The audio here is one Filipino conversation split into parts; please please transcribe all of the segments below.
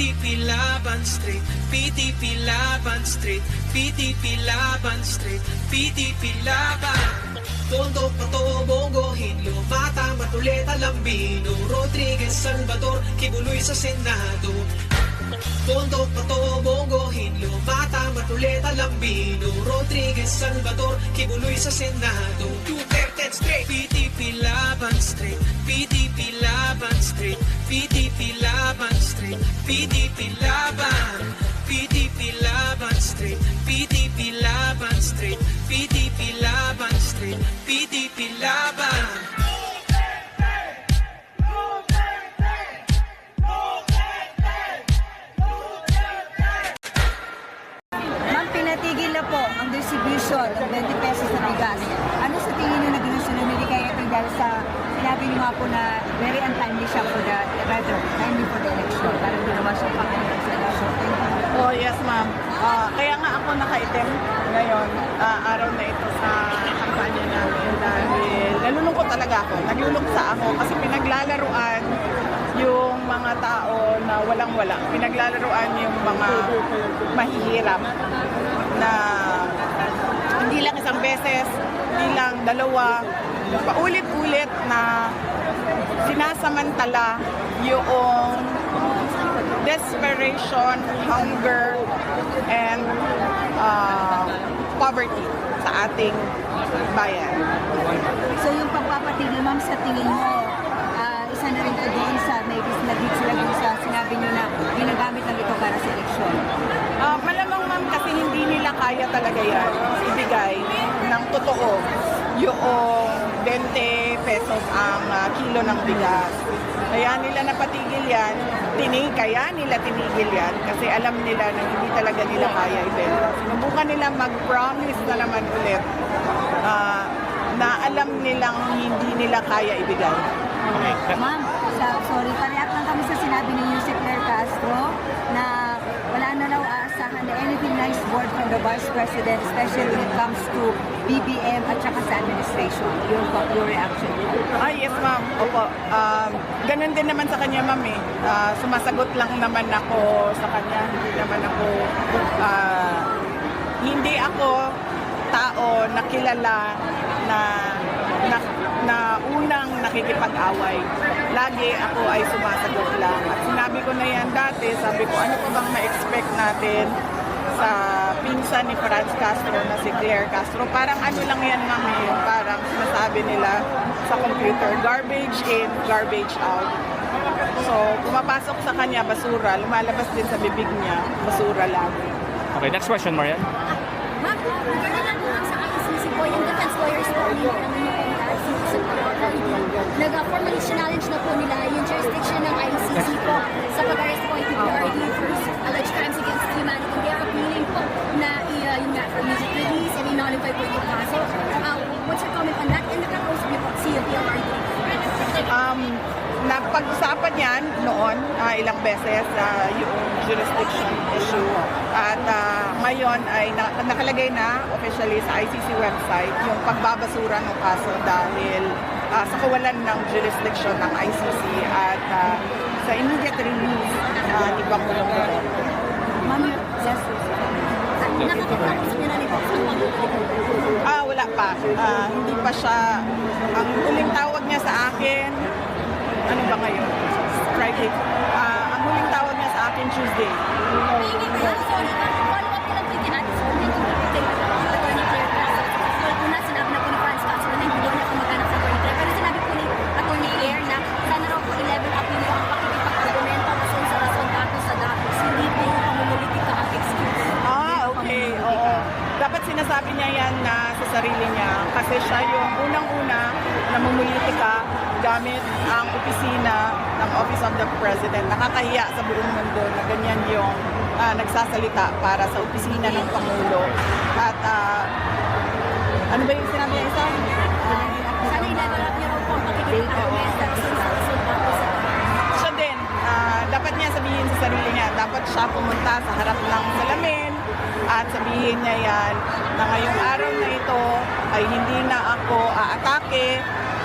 PTP Laban Street, PTP Laban Street, PTP Laban Street, PTP Laban. Tondo, Pato, Bongohin, Lumata, Matuleta, Lambino, Rodriguez, Salvador, Kibuloy sa Senado. Tondo, Pato, Bongohin, Lumata, Matuleta, Lambino, Rodriguez, Salvador, Kibuloy sa Senado. Duterte straight, PTP Laban Street, PTP Laban Street, PTP Laban PTP Laban, PTP Laban Street, PTP Laban Street, PTP Laban Street, PTP Laban. Ma'am, pinatigil na po ang distribution ng 20 pesos na bigas. Ano sa tingin niyo naging sunod ni kaya ito dahil sa sinabi niyo nga po na very untimely siya for the, rather, timely for the election. Parang ginawa siya pa sa election. Thank you. Oh, yes ma'am. Ah, kaya nga ako nakaitim ngayon, ah, araw na ito sa kampanya namin dahil nalulungkot talaga ako. Naglulungsa ako kasi pinaglalaruan yung mga tao na walang-wala. Pinaglalaruan yung mga mahihirap na hindi lang isang beses, hindi lang dalawa, paulit-ulit na sinasamantala yung desperation, hunger, and uh, poverty sa ating bayan. So yung pagpapatigil, ma'am, sa tingin mo, ah, isa na rin doon sa may naging sila doon sa sinabi niyo na ginagamit lang ito para sa election. Uh, malamang ma'am kasi hindi nila kaya talaga yan ibigay ng totoo yung 20 pesos ang ah, kilo ng bigas. Kaya nila napatigil yan, tinig, kaya nila tinigil yan kasi alam nila na hindi talaga nila kaya ibenta. Sinubukan nila mag-promise na naman ulit ah, na alam nilang hindi nila kaya ibigay. Ma'am, sa, sorry, parehat lang kami sa sinabi ni Yusek Castro na anything nice word from the Vice President, especially when it comes to BBM at saka sa administration. Your, your reaction. Ah, yes ma'am. Opo. Um, ganun din naman sa kanya ma'am eh. Ah, sumasagot lang naman ako sa kanya. Hindi naman ako, ah, hindi ako tao na kilala na, na, na unang nakikipag-away. Lagi ako ay sumasagot lang. At sinabi ko na yan dati, sabi ko ano pa bang ma-expect natin sa pinsan ni Franz Castro na si Claire Castro. Parang ano lang yan ma'am eh, yung parang sinasabi nila sa computer, garbage in, garbage out. So, pumapasok sa kanya basura, lumalabas din sa bibig niya, basura lang. Okay, next question, Marian. Ma'am, lang po lang sa ICC po, yung defense lawyers po, yung nila, Nag-formally challenge na po nila yung jurisdiction ng ICC po sa pag-arrest po PRD i-nullify po yung kaso. Uh, what's your comment on that? And nakakausap niyo po si PRD. Um, napag-usapan yan noon ah, ilang beses ah, yung jurisdiction issue at ah, ngayon ay na- nakalagay na officially sa ICC website yung pagbabasura ng kaso dahil ah, sa kawalan ng jurisdiction ng ICC at ah, sa immediate release ah, ni Pangulong Duterte. Ma'am, just Nakakausap niyo na rin po sa mga Ah, wala pa. Ah, hindi pa siya, ang huling tawag niya sa akin, ano ba ngayon? Friday. Ah, ang huling tawag niya sa akin Tuesday. Sorry, follow up the President. Nakakahiya sa buong mundo na ganyan yung ah, nagsasalita para sa opisina ng Pangulo. At ah, ano ba yung sinabi niya isa? Ah, Sana i-level up niyo raw po ang datos. siya din, ah, dapat niya sabihin sa sarili niya, dapat siya pumunta sa harap ng salamin at sabihin niya yan na ngayong araw na ito ay hindi na ako aatake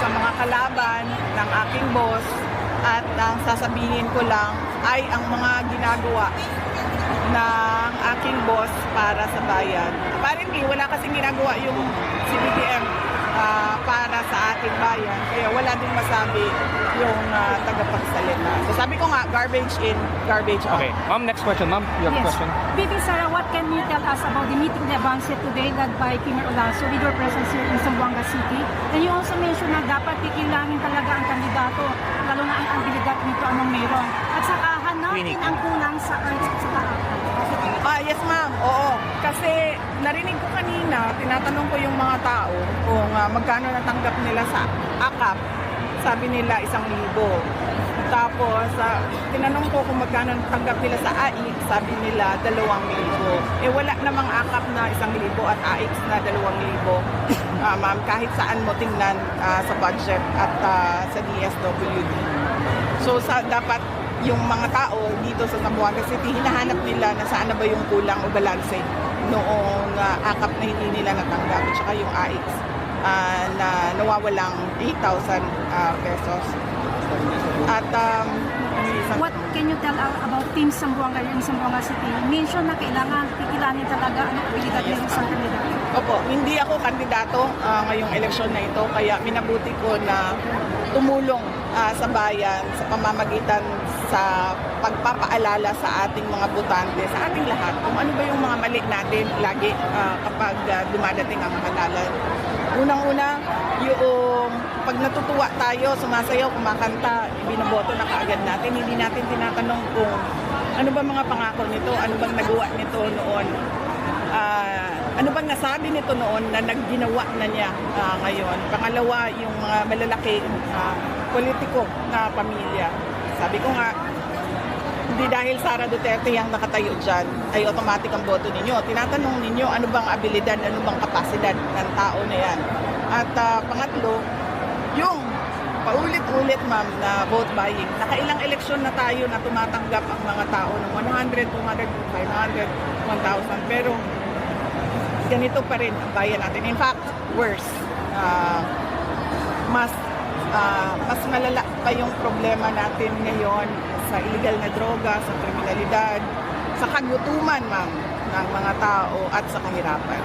sa mga kalaban ng aking boss At ang sasabihin ko lang ay ang mga ginagawa ng aking boss para sa bayan. Apparently, wala kasing ginagawa yung CBTM ah, para sa ating bayan. Kaya wala din masabi yung ah, tagapagsalita. So sabi ko nga, garbage in, garbage out. Okay. Ma'am, next question. Ma'am, you have a Yes. question? VP Sara, what can you tell us about the meeting de avance today led by Premier Olanzo with your presence here in Zamboanga City? And you also mentioned na dapat kikilangin talaga ang kandidato, lalo na ang kandidato nito anong meron. At saka hanapin ang kulang sa earth sa. Ah, yes ma'am. Oo. Kasi narinig ko kanina, tinatanong ko yung mga tao kung ah, magkano natanggap nila sa AKAP. Sabi nila isang libo. Tapos, ah, tinanong ko kung magkano natanggap nila sa AIC, sabi nila dalawang libo. Eh wala namang AKAP na isang libo at AIC na dalawang libo. Ah, ma'am, kahit saan mo tingnan ah, sa budget at ah, sa DSWD. So sa dapat yung mga tao dito sa Zamboanga City, hinahanap nila na saan na ba yung kulang o balanse noong ah, akap na hindi nila natanggap at saka yung AX ah, na nawawalang 8,000 ah, pesos. At um, What can you tell us about Team Zamboanga in Zamboanga City? Mention na kailangan kikilangin talaga ang abilidad ng isang kandidato. Opo, hindi ako kandidato ah, ngayong eleksyon na ito kaya minabuti ko na tumulong ah, sa bayan sa pamamagitan sa pagpapaalala sa ating mga botante, sa ating lahat, kung ano ba yung mga mali natin lagi ah, kapag ah, dumadating ang halalan. Unang-una, yung pag natutuwa tayo, sumasayaw, kumakanta, binoboto na kaagad natin, hindi natin tinatanong kung ano ba mga pangako nito, ano bang nagawa nito noon Ah, ano bang nasabi nito noon na nagginawa na niya ah, ngayon? Pangalawa, yung mga malalaki ah, politiko na pamilya. Sabi ko nga, hindi dahil Sara Duterte ang nakatayo dyan, ay automatic ang boto ninyo. Tinatanong ninyo, ano bang abilidad, ano bang kapasidad ng tao na yan. At ah, pangatlo, yung paulit-ulit ma'am na vote buying. Nakailang eleksyon na tayo na tumatanggap ang mga tao ng 100, 200, 500, 1,000. Pero ganito pa rin ang bayan natin. In fact, worse. Ah, mas ah, mas malala pa yung problema natin ngayon sa illegal na droga, sa kriminalidad, sa kagutuman, ma'am, ng mga tao at sa kahirapan.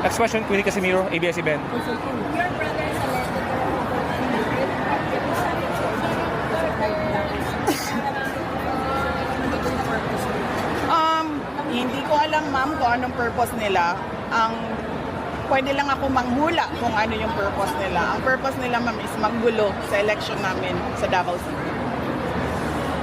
Next question, Queenie Casimiro, ABS-CBN. Your brother is Um, hindi ko alam ma'am kung anong purpose nila. Ang pwede lang ako manghula kung ano yung purpose nila. Ang purpose nila ma'am is maggulo sa election namin sa Davao City.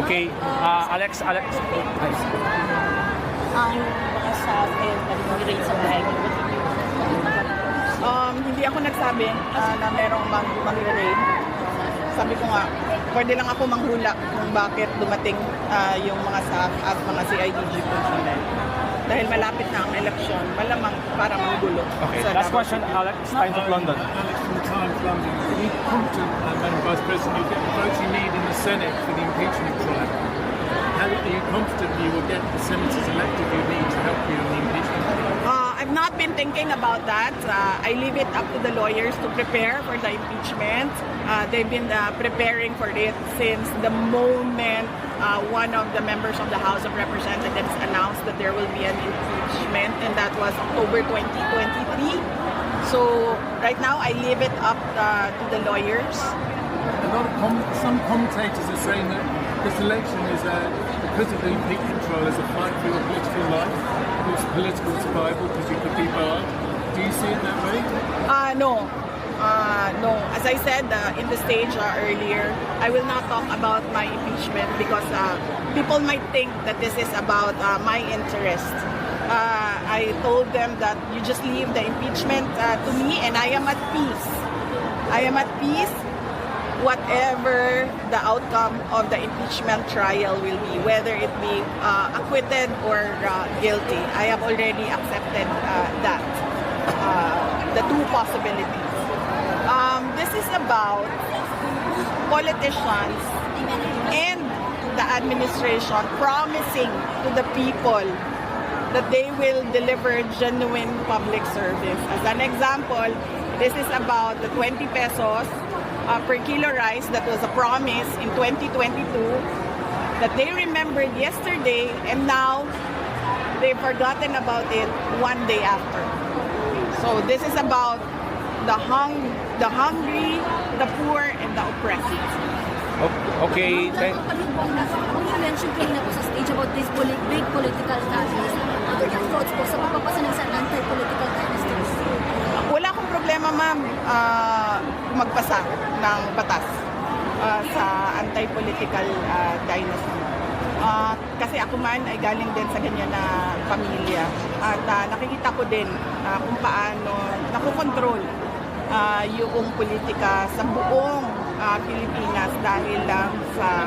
Okay. Uh, Alex, Alex. ang mga sa akin nag-rate sa bahay. Um, hindi ako nagsabi ah, na merong mag magre-raid. Sabi ko nga, pwede lang ako manghula kung bakit dumating ah, yung mga SAF at mga CIDG personnel. Dahil malapit na ang eleksyon, malamang para manggulo. Okay. sa Last Davao question, City. Alex. Times of London. Alex from the Times London. Are you confident, uh, Madam Vice President, you'll get the votes you need in the Senate for the impeachment trial? How are you confident you will get the senators elected you need to help you in the impeachment trial? Uh, I've not been thinking about that. Uh, I leave it up to the lawyers to prepare for the impeachment. Uh, they've been uh, preparing for it since the moment uh, one of the members of the House of Representatives announced that there will be an impeachment, and that was October 2023. So right now, I leave it up uh, to the lawyers. A lot of com- some commentators are saying that this election is, a, because of the impeachment trial, is a fight for your political life, your political survival, because you could be barred. Do you see it that way? Uh, no. Uh, no. As I said uh, in the stage uh, earlier, I will not talk about my impeachment because uh, people might think that this is about uh, my interest. Uh, I told them that you just leave the impeachment to me and I am at peace. I am at peace whatever the outcome of the impeachment trial will be, whether it be acquitted or guilty. I have already accepted that, the two possibilities. Um, this is about politicians and the administration promising to the people that they will deliver genuine public service. As an example, this is about the 20 pesos uh, per kilo rice that was a promise in 2022 that they remembered yesterday and now they've forgotten about it one day after. So this is about the hung, the hungry, the poor, and the oppressed. Okay, thank, yung you mentioned kanina po sa stage about this poli- big political what are your thoughts po sa pagpapasa ng isang anti-political dynasty? Wala akong problema, ma'am, ah, magpasa ng batas ah, sa anti-political ah, dynasty. Ah, kasi ako man ay galing din sa ganyan na pamilya. At ah, nakikita ko din ah, kung paano nakokontrol ah, yung politika sa buong ah, Pilipinas dahil lang sa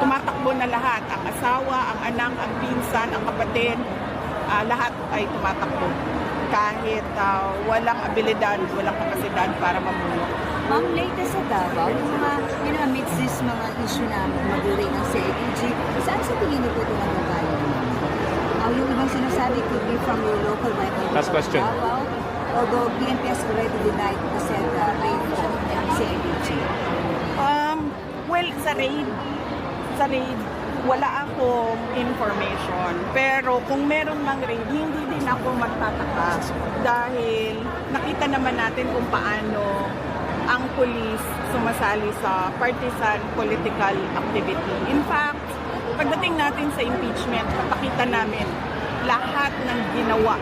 tumatakbo na lahat. Ang asawa, ang anak, ang pinsan, ang kapatid, ah, lahat ay tumatakbo. Kahit ah, walang abilidad, walang kapasidad para mamuno. Ma'am, latest sa Davao, yung mga, you know, amidst this mga issue na maduray ng CIDG, saan sa tingin niyo po ito nagbabayo? Uh, yung ibang sinasabi could be from your local rival Last question. Davao, although PNP has already denied the said uh, raid from CIDG. Um, well, sa raid, sa raid, wala akong information. Pero kung meron mang raid, hindi din ako magtataka. Dahil nakita naman natin kung paano ang police sumasali sa partisan political activity. In fact, pagdating natin sa impeachment, napakita namin lahat ng ginawa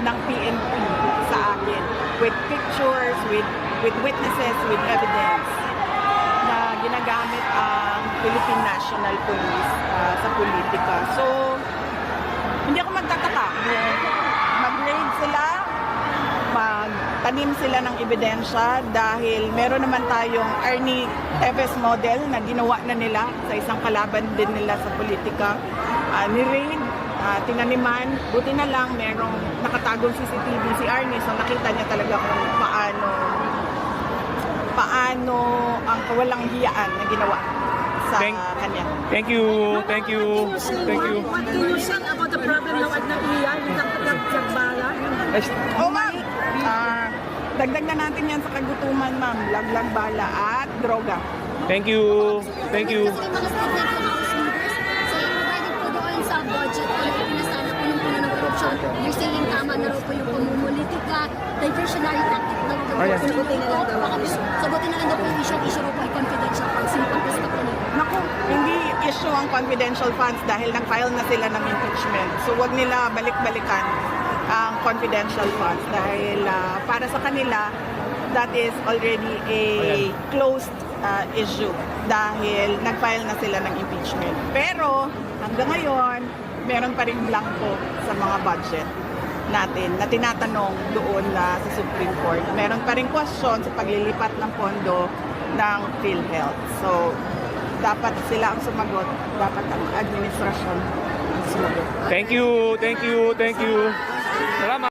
ng PNP sa akin with pictures, with with witnesses, with evidence na ginagamit ang Philippine National Police ah, sa politika. So, hindi ako magtataka mag-raid sila, magtanim sila ng ebidensya dahil meron naman tayong Arnie Teves model na ginawa na nila sa isang kalaban din nila sa politika. Ah, ni-raid, ah, tinaniman, buti na lang merong nakatagong CCTV si Arnie so nakita niya talaga kung paano paano ang kawalang hiyaan na ginawa sa Thank- kanya. thank you, thank you, thank you. What can you say about the problem now at Naiya, yung nagsagbala? Oh, ma'am. Ah, dagdag na natin yan sa kagutuman, ma'am. Laglag bala at droga. Thank you, thank you. Kasi yung mga statement ng House leaders, so provided po doon sa budget po na ipinasana po ng puno ng corruption, you're saying tama na raw po yung pamumulitika, diversionary tactic daw po. Oh, yeah. Sagutin na lang daw. Sagutin na lang daw po yung issue, issue raw po ay confidential pag sinipagkasta po nila. Naku, hindi issue ang confidential funds dahil nag-file na sila ng impeachment. So, wag nila balik-balikan ang confidential funds dahil ah, para sa kanila, that is already a closed ah, issue dahil nag-file na sila ng impeachment. Pero, hanggang ngayon, meron pa rin blanco sa mga budget natin na tinatanong doon na sa Supreme Court. Meron pa rin question sa paglilipat ng pondo ng PhilHealth. So, dapat sila ang sumagot, dapat ang administrasyon ang sumagot. Thank you, thank you, thank you. Salamat.